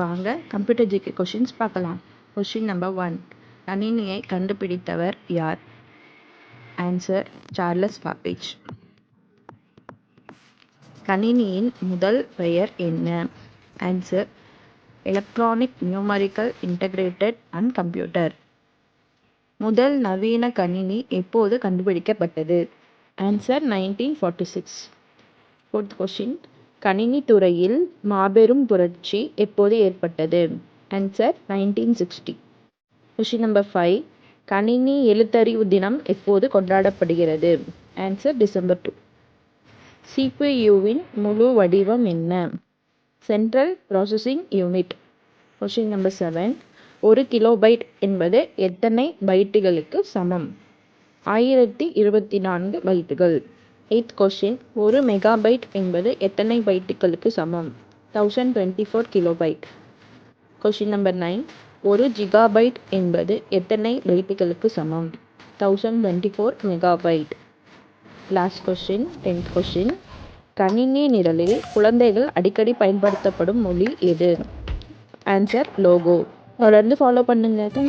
வாங்க computer GK questions பார்க்கலாம். Question number one கணினியை கண்டுபிடித்தவர் யார்? ஆன்சர் சார்லஸ் பாப்பேஜ் கணினியின் முதல் பெயர் என்ன? Answer electronic numerical integrated and computer முதல் நவீன கணினி எப்போது கண்டுபிடிக்கப்பட்டது? Answer nineteen forty six fourth question கணினி துறையில் மாபெரும் புரட்சி எப்போது ஏற்பட்டது? Answer nineteen sixty question number five கணினி எழுத்தறிவு தினம் எப்போது கொண்டாடப்படுகிறது? ஆன்சர் டிசம்பர் டூ சிபியுவின் முழு வடிவம் என்ன? Central processing unit question number seven ஒரு கிலோபைட் என்பது எத்தனை பைட்டுகளுக்கு சமம்? ஆயிரத்தி இருபத்தி நான்கு பைட்டுகள் எய்த் கொஷின் ஒரு மெகாபைட் என்பது எத்தனை பைட்டுகளுக்கு சமம்? Thousand twenty four kilobyte question number nine ஒரு ஜிகாபைட் என்பது எத்தனை பைட்டுகளுக்கு சமம்? Thousand twenty four megabyte last question tenth question கணினி நிரலில் குழந்தைகள் அடிக்கடி பயன்படுத்தப்படும் மொழி எது? ஆன்சர் லோகோ தொடர்ந்து ஃபாலோ பண்ணுங்கள்